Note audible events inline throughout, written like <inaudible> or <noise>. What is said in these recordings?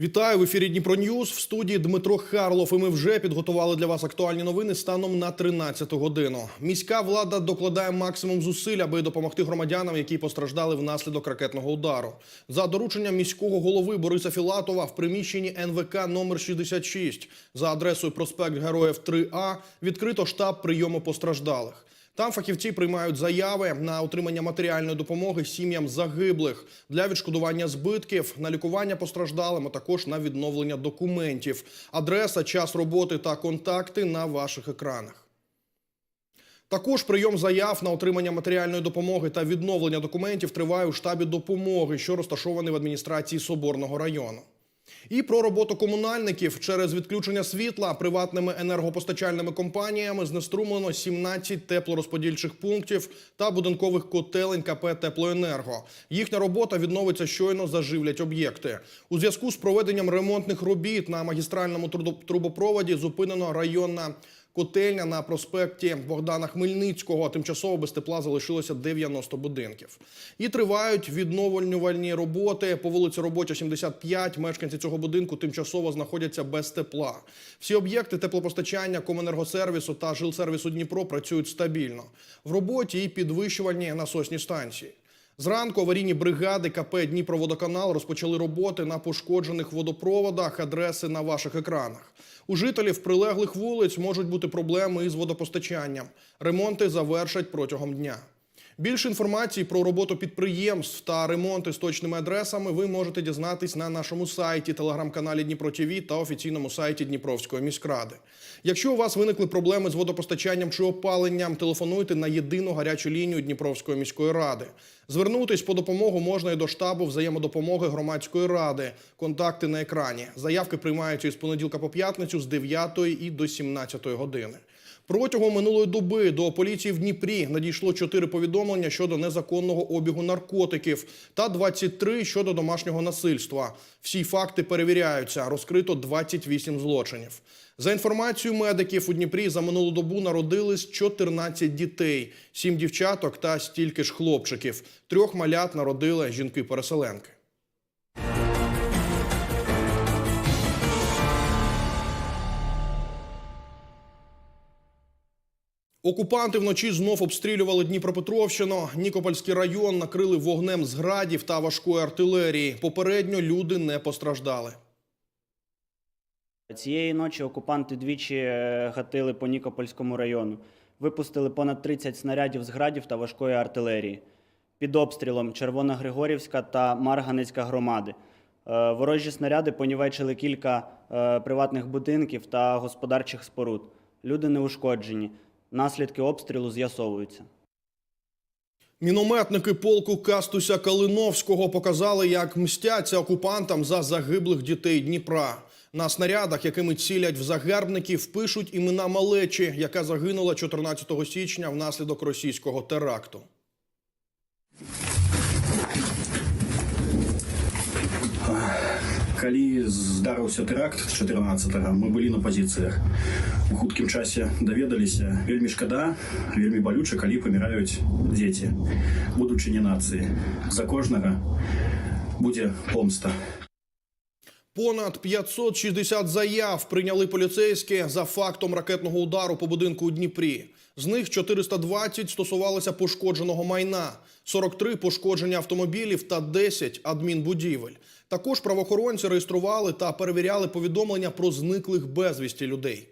Вітаю в ефірі Дніпро Ньюз. В студії Дмитро Харлов. І ми вже підготували для вас актуальні новини станом на 13 годину. Міська влада докладає максимум зусиль, аби допомогти громадянам, які постраждали внаслідок ракетного удару. За дорученням міського голови Бориса Філатова в приміщенні НВК номер 66 за адресою проспект Героїв 3А відкрито штаб прийому постраждалих. Там фахівці приймають заяви на отримання матеріальної допомоги сім'ям загиблих для відшкодування збитків, на лікування постраждалим, а також на відновлення документів. Адреса, час роботи та контакти на ваших екранах. Також прийом заяв на отримання матеріальної допомоги та відновлення документів триває у штабі допомоги, що розташований в адміністрації Соборного району. І про роботу комунальників через відключення світла приватними енергопостачальними компаніями знеструмлено 17 теплорозподільчих пунктів та будинкових котелень КП Теплоенерго. Їхня робота відновиться щойно заживлять об'єкти. У зв'язку з проведенням ремонтних робіт на магістральному трубопроводі зупинено районна котельня на проспекті Богдана Хмельницького. Тимчасово без тепла залишилося 90 будинків. І тривають відновлювальні роботи по вулиці Робоча 75. Мешканці цього будинку тимчасово знаходяться без тепла. Всі об'єкти теплопостачання, комунергосервісу та жилсервісу Дніпро працюють стабільно. В роботі і підвищувальні насосні станції. Зранку аварійні бригади КП Дніпроводоканал розпочали роботи на пошкоджених водопроводах, адреси на ваших екранах. У жителів прилеглих вулиць можуть бути проблеми із водопостачанням. Ремонти завершать протягом дня. Більше інформації про роботу підприємств та ремонти з точними адресами ви можете дізнатись на нашому сайті, телеграм-каналі Дніпро ТІВІ та офіційному сайті Дніпровської міськради. Якщо у вас виникли проблеми з водопостачанням чи опаленням, телефонуйте на єдину гарячу лінію Дніпровської міської ради. Звернутись по допомогу можна і до штабу взаємодопомоги громадської ради. Контакти на екрані. Заявки приймаються із понеділка по п'ятницю з 9 і до 17 години. Протягом минулої доби до поліції в Дніпрі надійшло 4 повідомлення щодо незаконного обігу наркотиків та 23 щодо домашнього насильства. Всі факти перевіряються. Розкрито 28 злочинів. За інформацією медиків, у Дніпрі за минулу добу народились 14 дітей, 7 дівчаток та стільки ж хлопчиків. Трьох малят народили жінки-переселенки. Окупанти вночі знов обстрілювали Дніпропетровщину. Нікопольський район накрили вогнем з градів та важкої артилерії. Попередньо люди не постраждали. Цієї ночі окупанти двічі е, гатили по Нікопольському району. Випустили понад 30 снарядів з градів та важкої артилерії. Під обстрілом Червоногригорівська та Марганецька громади. Е, Ворожі снаряди понівечили кілька е, приватних будинків та господарчих споруд. Люди не ушкоджені. Наслідки обстрілу з'ясовуються. Мінометники полку Кастуся Калиновського показали, як мстяться окупантам за загиблих дітей Дніпра. На снарядах, якими цілять в загарбників, пишуть імена малечі, яка загинула 14 січня внаслідок російського теракту калі здарыўся тэракт 14 мы былі на пазіцыях у хуткім часе даведаліся вельмі шкада вельмі балюча калі паміраюць дзеці будучыні нацыі за кожнага будзе помста Понад 560 заяв прийняли поліцейські за фактом ракетного удару по будинку у Дніпрі. З них 420 стосувалися пошкодженого майна, 43 – пошкодження автомобілів та 10 – адмінбудівель. Також правоохоронці реєстрували та перевіряли повідомлення про зниклих безвісті людей.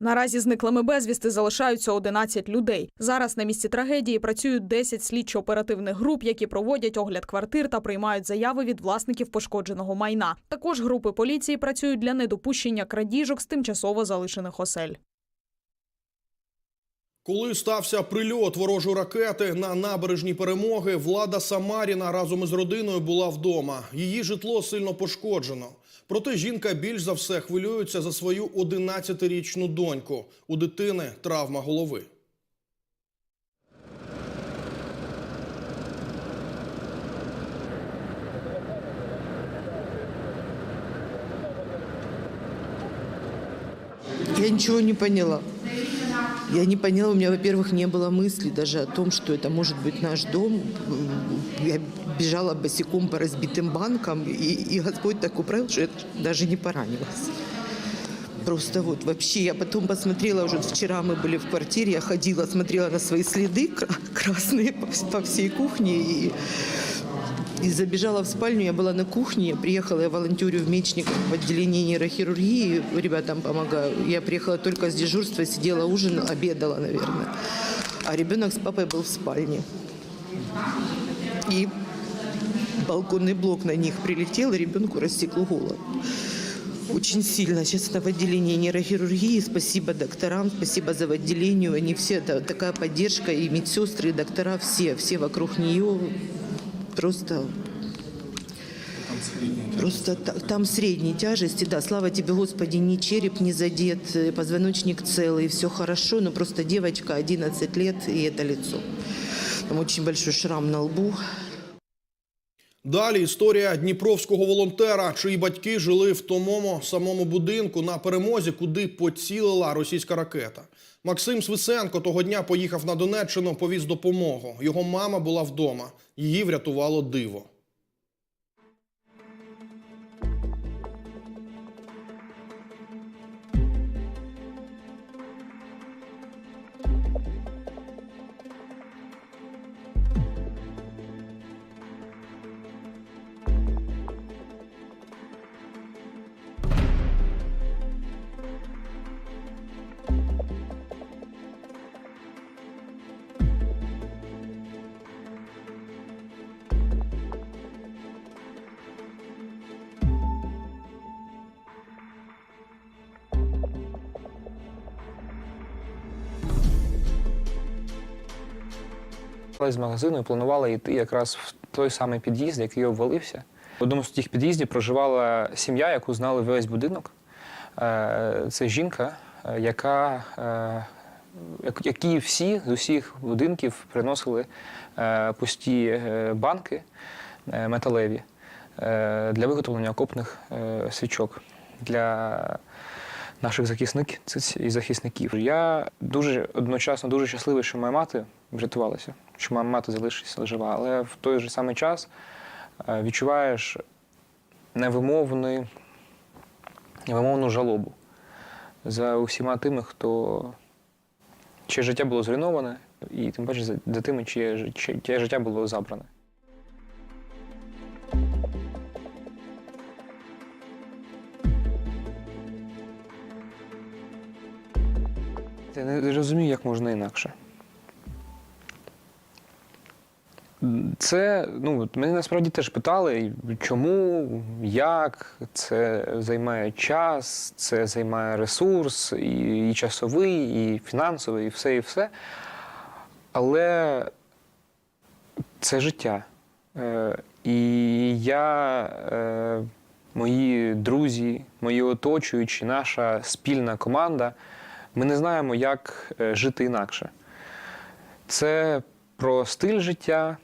Наразі зниклими безвісти залишаються 11 людей. Зараз на місці трагедії працюють 10 слідчо-оперативних груп, які проводять огляд квартир та приймають заяви від власників пошкодженого майна. Також групи поліції працюють для недопущення крадіжок з тимчасово залишених осель. Коли стався прильот ворожої ракети на набережній перемоги, влада Самаріна разом із родиною була вдома. Її житло сильно пошкоджено. Проте жінка більш за все хвилюється за свою 11-річну доньку. У дитини травма голови. Я ничего не поняла. Я не поняла, у меня, во-первых, не было мысли даже о том, что это может быть наш дом. Я бежала босиком по разбитым банкам, и, и Господь так управил, что я даже не поранилась. Просто вот вообще, я потом посмотрела, уже вчера мы были в квартире, я ходила, смотрела на свои следы кра- красные по всей кухне и, и забежала в спальню, я была на кухне, приехала, я волонтерю в Мечниках в отделении нейрохирургии, ребятам помогаю. Я приехала только с дежурства, сидела, ужинала, обедала, наверное. А ребенок с папой был в спальне. И балконный блок на них прилетел, и ребенку рассекло голову. Очень сильно. Сейчас это в отделении нейрохирургии. Спасибо докторам, спасибо за в отделению. Они все, это такая поддержка, и медсестры, и доктора, все, все вокруг нее. Просто Просто та- там средней тяжести, да, слава тебе, Господи, ни череп не задет, э, позвоночник целый, все хорошо, но просто девочка 11 лет и это лицо. Там очень большой шрам на лбу. Далі історія дніпровського волонтера, чиї батьки жили в тому самому будинку на перемозі, куди поцілила російська ракета. Максим Свисенко того дня поїхав на Донеччину, повіз допомогу. Його мама була вдома. Її врятувало диво. З магазину і планувала йти якраз в той самий під'їзд, який обвалився. В одному з тих під'їздів проживала сім'я, яку знали весь будинок. Е, Це жінка, е, яка, е, які всі з усіх будинків приносили пусті банки металеві для виготовлення окопних свічок для наших захисників і захисників. Я дуже одночасно дуже щасливий, що моя мати врятувалася, що мати залишилася жива, але в той же самий час е, відчуваєш невимовний, невимовну жалобу за усіма тими, хто чиє життя було зруйноване, і тим паче за, тими, чиє, чиє життя було забране. Я не розумію, як можна інакше. Це, ну, мене насправді теж питали, чому, як, це займає час, це займає ресурс, і, і часовий, і фінансовий, і все, і все. Але це життя. Е, і я, е, мої друзі, мої оточуючі, наша спільна команда, ми не знаємо, як е, жити інакше. Це про стиль життя,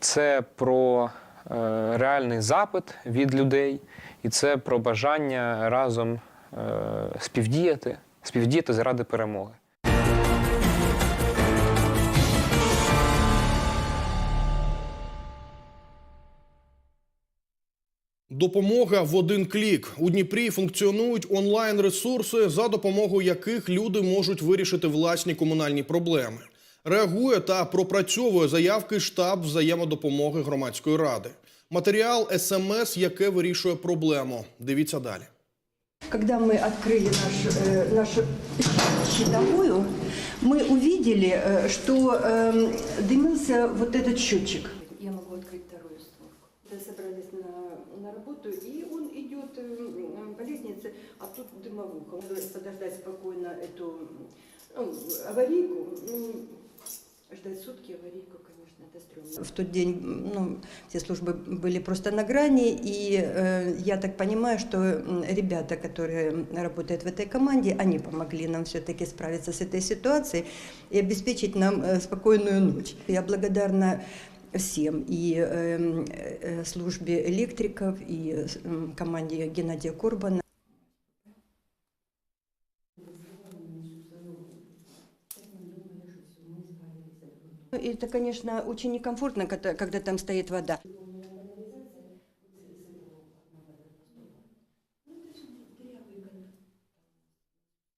це про е, реальний запит від людей, і це про бажання разом е, співдіяти, співдіяти заради перемоги. Допомога в один клік. У Дніпрі функціонують онлайн-ресурси, за допомогою яких люди можуть вирішити власні комунальні проблеми Реагує та пропрацьовує заявки штаб взаємодопомоги громадської ради. Матеріал СМС, яке вирішує проблему. Дивіться далі. Когда мы открыли наш, э, нашу щитовую, мы увидели, э, что эм, дымился вот этот счетчик. Я могу открыть вторую створку. Мы собрались на, на работу, и он идет эм, по лестнице, а тут дымовуха. Надо подождать спокойно эту ну, аварийку. Ждать сутки аварийку, конечно, это стрёмно. В тот день ну, все службы были просто на грани, и э, я так понимаю, что ребята, которые работают в этой команде, они помогли нам все-таки справиться с этой ситуацией и обеспечить нам э, спокойную ночь. Я благодарна всем, и э, э, службе электриков, и э, команде Геннадия Курбана. Это, конечно, очень некомфортно, когда там стоит вода.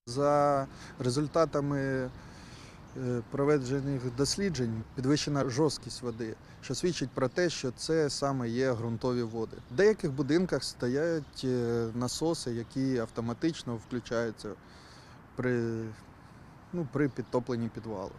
За результатами е, проведених досліджень підвищена жорсткість води, що свідчить про те, що це саме є ґрунтові води. В деяких будинках стоять е, насоси, які автоматично включаються при, ну, при підтопленні підвалу.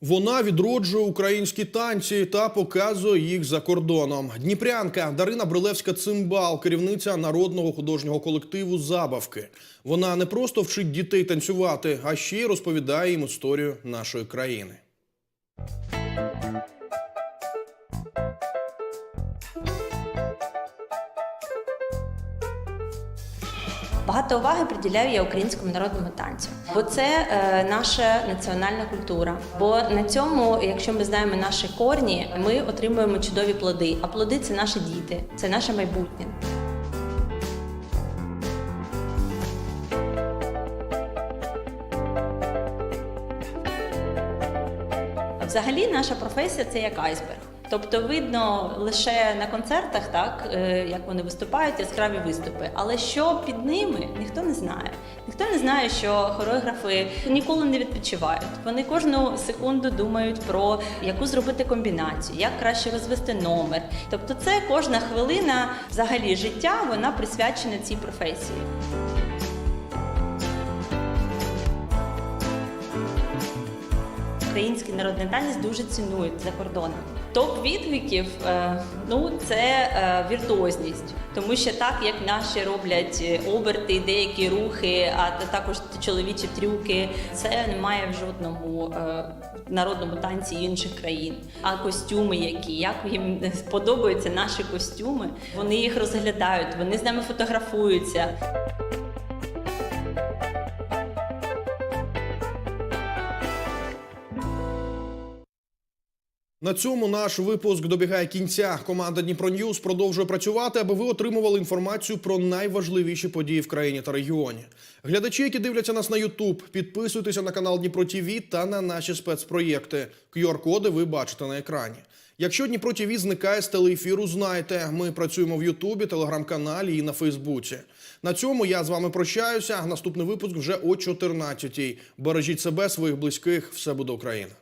Вона відроджує українські танці та показує їх за кордоном. Дніпрянка Дарина Брилевська цимбал, керівниця народного художнього колективу Забавки. Вона не просто вчить дітей танцювати, а ще й розповідає їм історію нашої країни. Багато уваги приділяю я українському народному танцю, бо це е, наша національна культура. Бо на цьому, якщо ми знаємо наші корні, ми отримуємо чудові плоди. А плоди це наші діти, це наше майбутнє. Взагалі, наша професія це як айсберг. Тобто видно лише на концертах, так е, як вони виступають, яскраві виступи. Але що під ними, ніхто не знає. Ніхто не знає, що хореографи ніколи не відпочивають. Вони кожну секунду думають про яку зробити комбінацію, як краще розвести номер. Тобто, це кожна хвилина взагалі життя, вона присвячена цій професії. Український народний танець дуже цінують за кордоном. Топ відгуків е, ну це е, віртуозність, тому що так як наші роблять е, оберти, деякі рухи, а та- також чоловічі трюки, це немає в жодному народному танці інших країн. А костюми, які як їм <laughs> сподобаються наші костюми, вони їх розглядають, вони з нами фотографуються. На цьому наш випуск добігає кінця. Команда Дніпро Ньюз продовжує працювати, аби ви отримували інформацію про найважливіші події в країні та регіоні. Глядачі, які дивляться нас на Ютуб, підписуйтеся на канал Дніпро ТІВІ та на наші спецпроєкти. QR-коди ви бачите на екрані. Якщо Дніпро ТІВІ зникає з телеефіру, знайте, ми працюємо в Ютубі, телеграм-каналі і на Фейсбуці. На цьому я з вами прощаюся. Наступний випуск вже о 14-й. Бережіть себе, своїх близьких. Все буде Україна.